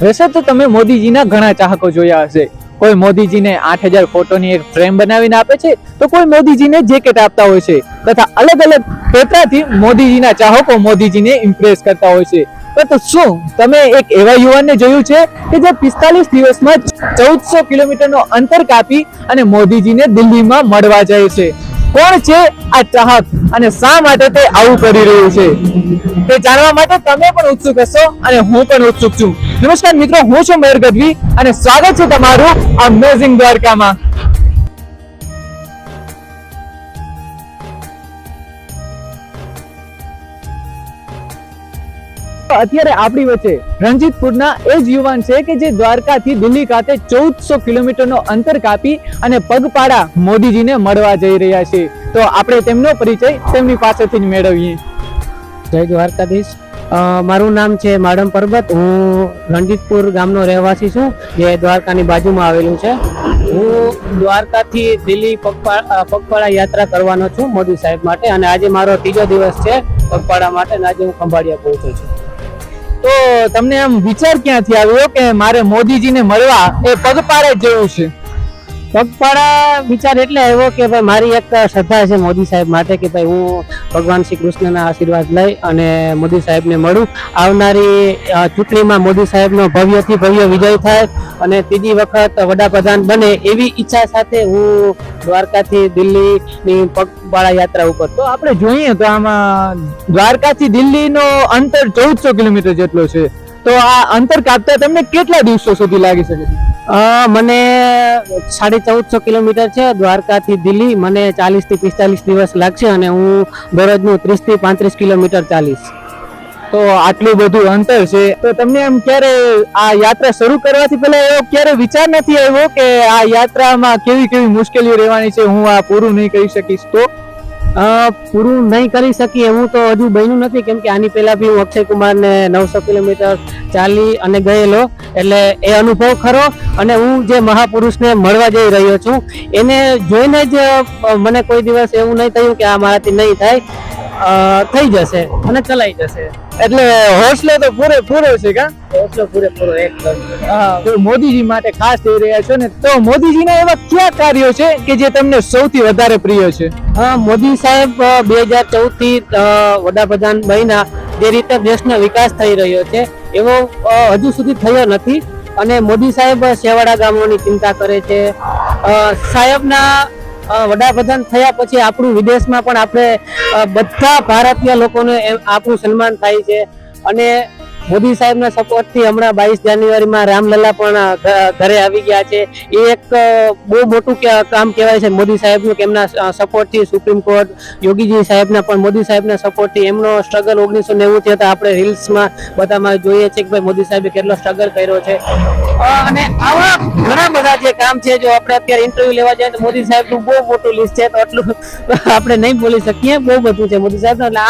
વૈસે તો તમે મોદીજીના ઘણા ચાહકો જોયા હશે. કોઈ મોદીજીને આઠ હજાર ફોટોની એક ફ્રેમ બનાવીને આપે છે, તો કોઈ મોદીજીને જેકેટ આપતા હોય છે, તથા અલગ અલગ પેટાથી મોદીજીના ચાહકો મોદીજીને ઇમ્પ્રેસ કરતા હોય છે. પરંતુ શું તમે એક એવા યુવાનને જોયું છે કે જે પિસ્તાલીસ દિવસમાં ચૌદસો કિલોમીટરનો અંતર કાપી અને મોદીજીને દિલ્હીમાં મળવા જાય છે? કોણ છે આ ચાહક અને શા માટે તે આવું કરી રહ્યું છે? તે જાણવા માટે તમે પણ ઉત્સુક હશો અને હું પણ ઉત્સુક છું. નમસ્કાર મિત્રો, હું છું મયુર ગઢવી અને સ્વાગત છે તમારું અમેઝિંગ દ્વારકામાં. અત્યારે આપણી વચ્ચે રણજીતપુરના એ જ યુવાન છે કે જે દ્વારકાથી દિલ્હી ખાતે ચૌદસો કિલોમીટરનો અંતર કાપી અને પગપાળા મોદીજીને મળવા જઈ રહ્યા છે. તો આપણે તેમનો પરિચય તેમની પાસેથી જ મેળવીએ. જય દ્વારકાધીશ. મારું નામ છે માડમ પરબત. હું રણજીતપુર ગામનો રહેવાસી છું, જે દ્વારકાની બાજુમાં આવેલું છે. હું દ્વારકાથી દિલ્હી પગપાળા પગપાળા યાત્રા કરવાનો છું મોદી સાહેબ માટે. અને આજે મારો ત્રીજો દિવસ છે પગપાળા માટે અને આજે હું ખંભાળિયા પહોંચું છું. તો તમને આમ વિચાર ક્યાંથી આવ્યો કે મારે મોદીજીને મળવા એ પગપાળે જવું છે? પગપાળા વિચાર એટલે આવ્યો કે ભાઈ મારી એક શ્રદ્ધા છે મોદી સાહેબ માટે કે ભાઈ હું ભગવાન શ્રી કૃષ્ણના આશીર્વાદ લઈ અને મોદી સાહેબને મળું. આવનારી ચૂંટણીમાં મોદી સાહેબનો ભવ્યથી ભવ્ય વિજય થાય અને ત્રીજી વખત વડાપ્રધાન બને એવી ઈચ્છા સાથે હું દ્વારકાથી દિલ્હીની પગપાળા યાત્રા ઉપર. તો આપણે જોઈએ તો આમાં દ્વારકાથી દિલ્હીનો અંતર ચૌદસો કિલોમીટર જેટલો છે. તો આ અંતર કાપતા તમને કેટલા દિવસો સુધી લાગી શકે છે? મને સાડી ચૌદસો કિલોમીટર છે દ્વારકાથી દિલ્હી. મને ચાલીસથી પિસ્તાલીસ દિવસ લાગશે અને હું દરરોજનું ત્રીસથી પાંત્રીસ કિલોમીટર ચાલીશ. તો આટલું બધું અંતર છે તો તમને એમ ક્યારે આ યાત્રા શરૂ કરવાથી પહેલા એવો ક્યારે વિચાર નથી આવ્યો કે આ યાત્રામાં કેવી કેવી મુશ્કેલીઓ રહેવાની છે હું આ પૂરું નહીં કરી શકીશ? તો પૂરું નહીં કરી શકીએ એવું તો હજુ બન્યું નથી, કેમ કે આની પહેલા બી હું અક્ષય કુમાર ને નવસો કિલોમીટર ચાલી અને ગયેલો, એટલે એ અનુભવ ખરો અને હું જે મહાપુરુષને મળવા જઈ રહ્યો છું, એને જોઈને જ મને કોઈ દિવસ એવું નહીં થયું કે આ મારાથી નહીં થાય. થઈ જશે અને ચલાઈ જશે. એટલે હોસલો તો પૂરે પૂરો છે કા? એટલો પૂરેપૂરો એકદમ હા, તો મોદીજી માટે ખાસ થઈ રહ્યા છો ને તો મોદીજીના એવા કયા કાર્યો છે કે જે તમને સૌથી વધારે પ્રિય છે? હા મોદી સાહેબ બે હજાર ચૌદથી વડાપ્રધાન બન્યા જે રીતે દેશનો વિકાસ થઈ રહ્યો છે એવો હજુ સુધી થયો નથી. અને મોદી સાહેબ શેવાડા ગામોની ચિંતા કરે છે. સાહેબના વડાપ્રધાન થયા પછી આપણું વિદેશમાં પણ આપણે બધા ભારતીય લોકોને આપણું સન્માન થાય છે. અને મોદી સાહેબના સપોર્ટથી હમણાં બાવીસ જાન્યુઆરીમાં રામલલા પણ ઘરે આવી ગયા છે. એ એક બહુ મોટું કામ કહેવાય છે મોદી સાહેબનું કે એમના સપોર્ટથી સુપ્રીમ કોર્ટ, યોગીજી સાહેબના પણ, મોદી સાહેબના સપોર્ટથી એમનો સ્ટ્રગલ ઓગણીસો નેવું થી હતા આપણે રીલ્સમાં બધામાં જોઈએ છે કે ભાઈ મોદી સાહેબે કેટલો સ્ટ્રગલ કર્યો છે. અને આવા ઘણા બધા જે કામ છે, જો આપણે અત્યારે ઇન્ટરવ્યુ લેવા જાય તો મોદી સાહેબનું બહુ મોટું લિસ્ટ છે તો એટલું આપણે નહીં બોલી શકીએ. બહુ બધું છે મોદી સાહેબ એટલે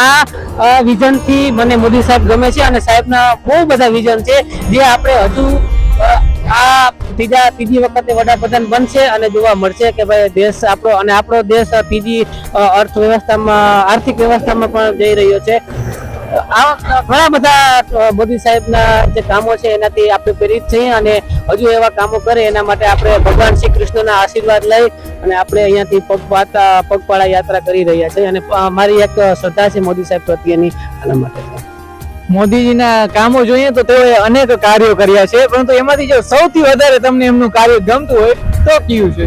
આ વિઝનથી મને મોદી સાહેબ ગમે છે અને સાહેબના બહુ બધા વિઝન છે, જે આપણે હજુ આ ત્રીજા, ત્રીજી વખતે વડાપ્રધાન બનશે અને જોવા મળશે કે ભાઈ દેશ આપણો, અને આપણો દેશ ત્રીજી અર્થવ્યવસ્થામાં, આર્થિક વ્યવસ્થામાં પણ જઈ રહ્યો છે. આ ઘણા બધા મોદી સાહેબના જે કામો છે એનાથી આપણે પ્રેરિત છીએ અને હજુ એવા કામો કરે એના માટે આપણે ભગવાન શ્રી કૃષ્ણના આશીર્વાદ લઈ અને આપણે અહીંયાથી પગપાળા પગપાળા યાત્રા કરી રહ્યા છીએ. અને મારી એક શ્રદ્ધા છે મોદી સાહેબ પ્રત્યેની આના માટે. મોદીજીના કામો જોઈએ તો તેઓએ અનેક કાર્યો કર્યા છે, પરંતુ એમાંથી જો સૌથી વધારે તમને એમનું કાર્ય ગમતું હોય તો કયું છે?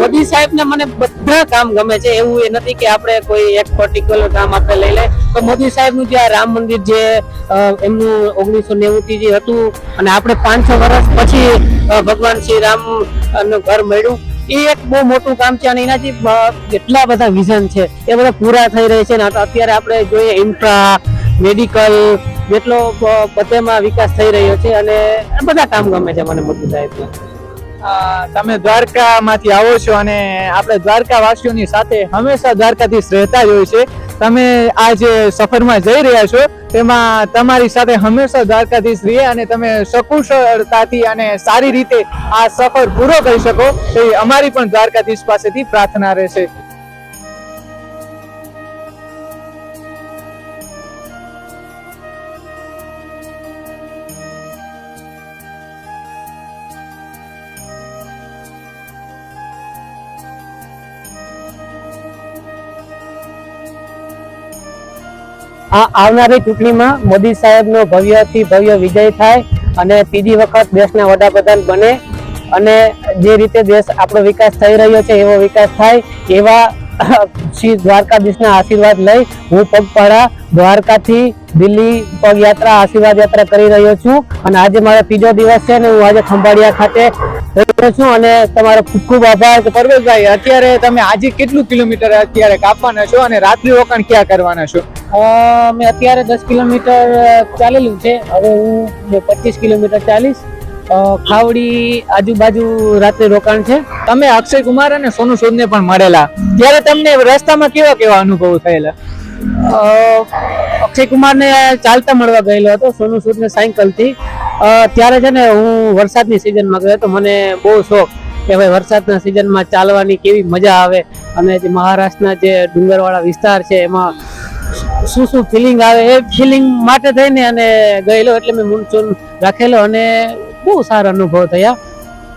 મોદી સાહેબ ને મને બધા કામ ગમે છે, એવું એ નથી કે આપણે કોઈ એક પર્ટિક્યુલર કામ આપણે લઈ લે તો મોદી સાહેબનું જે આ રામ મંદિર જે એમનું ઓગણીસો નેવું જે હતું અને આપણે પાંચસો વર્ષ પછી ભગવાન શ્રી રામનું ઘર મળ્યું, એ એક બહુ મોટું કામ છે અને એનાથી કેટલા બધા વિઝન છે, એ બધા પૂરા થઈ રહ્યા છે અત્યારે આપણે જોઈએ ઇન્ફ્રા મેડિકલ જેટલો બધેમાં વિકાસ થઈ રહ્યો છે અને બધા કામ ગમે છે મને મોટું સાહેબ. તમે દ્વારકામાંથી આવો છો અને આપણે દ્વારકા વાસીઓની સાથે હંમેશા દ્વારકાધીશ રહેતા જ હોય છે. તમે આ જે સફરમાં જઈ રહ્યા છો, તેમાં તમારી સાથે હંમેશા દ્વારકાધીશ રહે અને તમે સકુશળતાથી અને સારી રીતે આ સફર પૂરો કરી શકો. એ અમારી પણ દ્વારકાધીશ પાસેથી પ્રાર્થના રહેશે. આ આવનારી ચૂંટણીમાં મોદી સાહેબનો ભવ્યથી ભવ્ય વિજય થાય અને ત્રીજી વખત દેશના વડાપ્રધાન બને અને જે રીતે દેશ આપણો વિકાસ થઈ રહ્યો છે, એવો વિકાસ થાય એવા શ્રી દ્વારકાધીશના આશીર્વાદ લઈ હું પગપાળા દ્વારકાથી દિલ્હી પગયાત્રા આશીર્વાદ યાત્રા કરી રહ્યો છું. અને આજે મારો ત્રીજો દિવસ છે ને હું આજે ખંભાળિયા ખાતે રહ્યો છું. અને તમારો ખૂબ ખૂબ આભાર પરવેશભાઈ અત્યારે તમે આજે કેટલું કિલોમીટર અત્યારે કાપવાના છો અને રાત્રિ રોકાણ ક્યાં કરવાના છો? મેં અત્યારે દસ કિલોમીટર ચાલેલું છે. હવે હું પચીસ કિલોમીટર ચાલીશ. ખાવડી આજુબાજુ રાત્રે રોકાણ છે. તમે અક્ષય કુમાર અને સોનુ સૂદ ને પણ મળેલા. ત્યારે તમને રસ્તામાં કેવા કેવા અનુભવો થયેલા? અક્ષય કુમારને ચાલતા મળવા ગયેલો હતો, સોનુ સૂદને સાયકલથી. ત્યારે છે ને હું વરસાદની સિઝનમાં ગયો હતો, મને બહુ શોખ કે ભાઈ વરસાદના સિઝનમાં ચાલવાની કેવી મજા આવે અને જે મહારાષ્ટ્રના જે ડુંગરવાળા વિસ્તાર છે, એમાં શું શું ફિલિંગ આવે એ ફિલિંગ માટે થઈને અને ગયેલો એટલે મેં મૂનસૂન રાખેલો અને બહુ સારા અનુભવ થયા.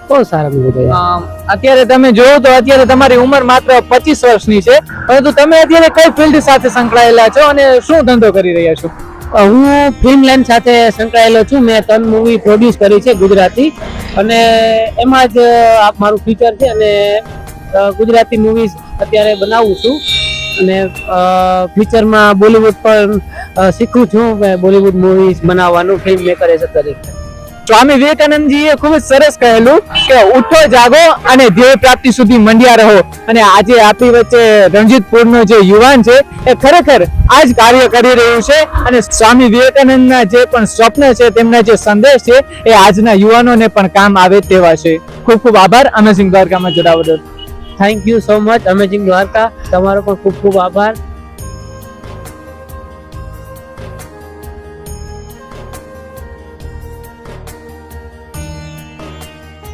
બહુ સારા અનુભવ થયા અત્યારે તમે જોયું તો અત્યારે તમારી ઉંમર માત્ર પચીસ વર્ષની છે પરંતુ તમે અત્યારે કઈ ફિલ્ડ સાથે સંકળાયેલા છો અને શું ધંધો કરી રહ્યા છો? હું ફિલ્મ લાઈન સાથે સંકળાયેલો છું. મેં ત્રણ મૂવી પ્રોડ્યુસ કરી છે ગુજરાતી. અને એમાં જ મારું ફ્યુચર છે અને ગુજરાતી મૂવીઝ અત્યારે બનાવું છું. અને ફ્યુચરમાં બોલિવૂડ પણ શીખું છું. બોલિવૂડ મૂવીઝ બનાવવાનું ફિલ્મ મેકર એઝ તરીકે. સ્વામી વિવેકાનંદજીએ ખૂબ જ સરસ કહેલું કે ઉઠો, જાગો અને ધ્યેય પ્રાપ્તિ સુધી મંડ્યા રહો. અને આજે આપણી વચ્ચે રણજીતપુરનો જે યુવાન છે, એ ખરેખર આ જ કાર્ય કરી રહ્યું છે. અને સ્વામી વિવેકાનંદના જે પણ સ્વપ્ન છે, તેમના જે સંદેશ છે, એ આજના યુવાનોને પણ કામ આવે તેવા છે. ખૂબ ખૂબ આભાર. અમેઝિંગ દ્વારકામાં જોડાવા thank you so much amazing Dwarka. તમારો પણ ખૂબ ખૂબ આભાર.